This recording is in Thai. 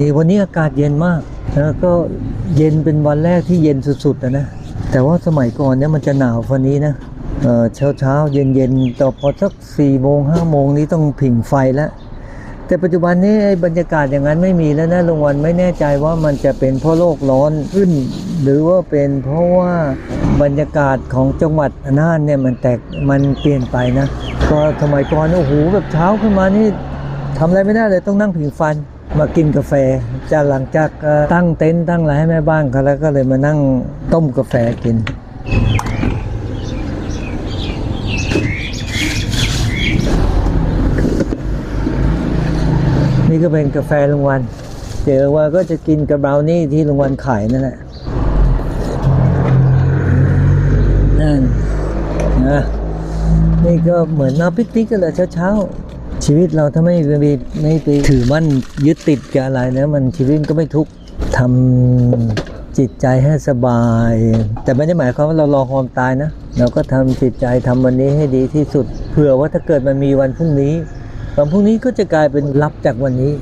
ดีวันนี้อากาศเย็นมากแล้วก็เย็นเป็นวันแรกที่เย็นสุดๆนะนะ แต่ว่าสมัยก่อนเนี่ยมันจะหนาวกว่านี้นะเช้าเช้าๆเย็นเย็นต่อพอสักสี่โมงห้าโมงนี้ต้องผิงไฟแล้ว แต่ปัจจุบันนี้ไอ้บรรยากาศอย่างนั้นไม่มีแล้วนะลงวันไม่แน่ใจว่ามันจะเป็นเพราะโลกร้อนขึ้น หรือว่าเป็นเพราะว่าบรรยากาศของจังหวัดน่านเนี่ยมันแตกมันเปลี่ยนไปนะ ก็สมัยก่อนโอ้โหแบบเช้าขึ้นมานี่ทำอะไรไม่ได้เลยต้องนั่งผิงไฟ มากินกาแฟจากหลังจากตั้งเต็นท์ตั้งอะไรให้แม่บ้านเขาแล้วก็เลยมานั่งต้มกาแฟกิน นี่ก็เป็นกาแฟลุงวันเจอว่าก็จะกินกับบราวนี่ที่ลุงวันขายนั่นแหละนั่นนะนี่ก็เหมือนมาปิกนิกกันเลยเช้าๆ ชีวิตเราถ้าไม่ไม่ไม่ไปถือมั่นยึดติดกับอะไรนะมันชีวิตก็ไม่ทุกข์ทำจิตใจให้สบาย แต่ไม่ได้หมายความว่าเรารอความตายนะ เราก็ทำจิตใจทำวันนี้ให้ดีที่สุดเผื่อว่าถ้าเกิดมันมีวันพรุ่งนี้วันพรุ่งนี้ก็จะกลายเป็นรับจากวันนี้